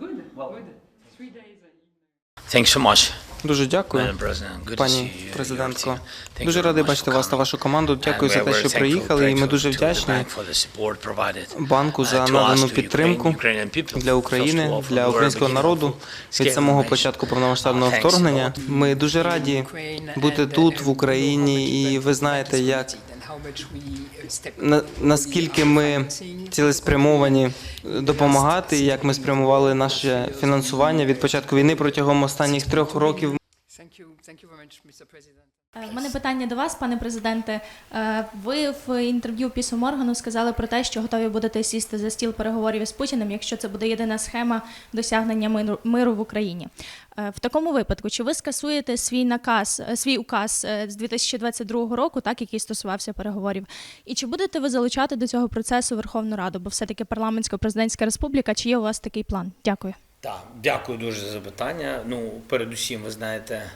Good. Good. Three days. Thanks so much, Дуже дякую, пані президентко. Дуже радий бачити вас та вашу команду. Дякую за те, що приїхали, і ми дуже вдячні банку uh, за надану підтримку для України, для українського народу від самого початку повномасштабного Uh, вторгнення. Ми дуже раді бути тут, в Україні, і ви знаєте, як на- наскільки ми цілеспрямовані допомагати, як ми спрямували наше фінансування від початку війни протягом останніх трьох років. President. Е, мене питання до вас, пане президенте. Е, Ви в інтерв'ю Пісу Моргану сказали про те, що готові будете сісти за стіл переговорів із Путіним, якщо це буде єдина схема досягнення миру, в Україні. Е, В такому випадку, чи ви скасуєте свій наказ, свій указ з 2022 року, так який стосувався переговорів? І чи будете ви залучати до цього процесу Верховну Раду? Бо все-таки парламентсько-президентська республіка, чи є у вас такий план? Дякую. Так, дякую дуже за запитання. Ну, передусім, ви знаєте,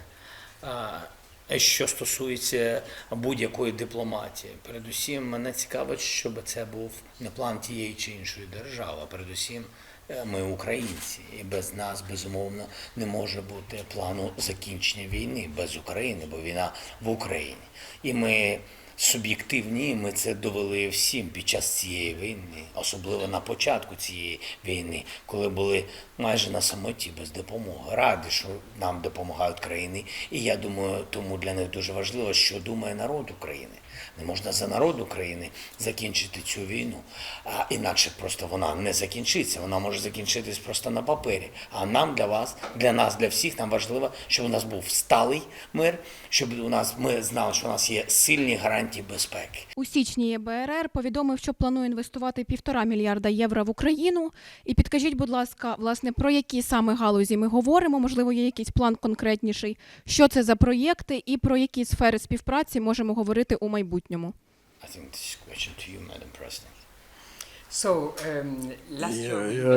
що стосується будь-якої дипломатії, передусім мене цікавить, щоб це був не план тієї чи іншої держави, а передусім е, ми українці, і без нас безумовно не може бути плану закінчення війни без України, бо війна в Україні. І ми суб'єктивні, ми це довели всім під час цієї війни, особливо на початку цієї війни, коли були майже на самоті без допомоги. Раді, що нам допомагають країни. І я думаю, тому для них дуже важливо, що думає народ України. Не можна за народ України закінчити цю війну, а інакше просто вона не закінчиться. Вона може закінчитись просто на папері. А нам для вас, для нас, для всіх нам важливо, щоб у нас був сталий мир, щоб у нас ми знали, що у нас є сильні гарантії безпеки. У січні ЄБРР повідомив, що планує інвестувати півтора мільярда євро в Україну. І підкажіть, будь ласка, власне, про які саме галузі ми говоримо? Можливо, є якийсь план конкретніший. Що це за проєкти і про які сфери співпраці можемо говорити у майбутньому? I think this is question to you, Madam President.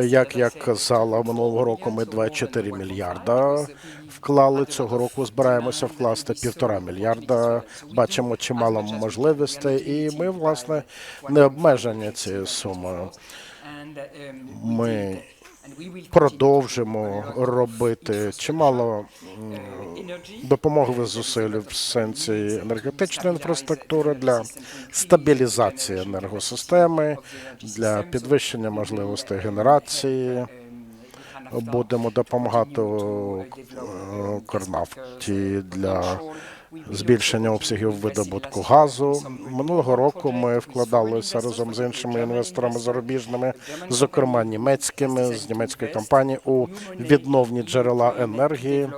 Як я казала, 24 минулого року ми million, so more than 24 1.5 мільярда вклали. Цього року збираємося вкласти півтора мільярда. Бачимо чимало можливостей, і ми, власне, не 1.5 обмежені цією сумою. Um, Ми Продовжимо робити чимало uh, зусиль в сенсі енергетичної інфраструктури для стабілізації енергосистеми, для підвищення можливостей генерації. Будемо допомагати е, Корнафті для збільшення обсягів видобутку газу. Минулого року ми вкладалися разом з іншими інвесторами зарубіжними, зокрема німецькими з німецької компанії у відновні джерела енергії.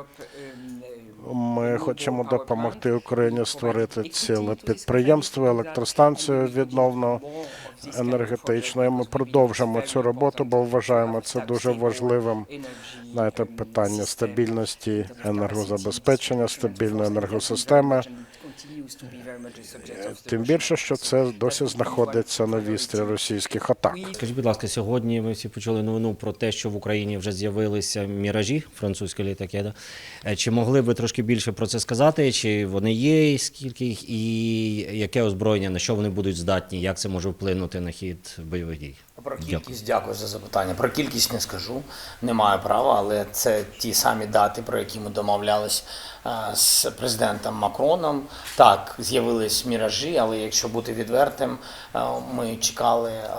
Ми хочемо допомогти Україні створити ціле підприємство, електростанцію відновно І Ми продовжимо цю роботу, бо вважаємо це дуже важливим. Знаєте, питання стабільності енергозабезпечення, стабільної енергосистеми. Тим більше, що це досі знаходиться на вістрі російських атак. Скажіть, будь ласка, сьогодні ми всі почули новину про те, що в Україні вже з'явилися міражі, французькі літаки. Да? Е, Чи могли б ви трошки більше про це сказати? Чи вони є, скільки їх, і яке озброєння, на що вони будуть здатні, як це може вплинути на хід бойових дій? Про кількість дякую за запитання. Про кількість не скажу, не маю права, але це ті самі дати, про які ми домовлялись е, з президентом Макроном. Так, з'явились міражі, але якщо бути відвертим, е, ми чекали, е,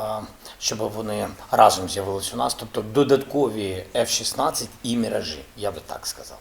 щоб вони разом з'явились у нас, тобто додаткові F-16 і міражі, я би так сказав.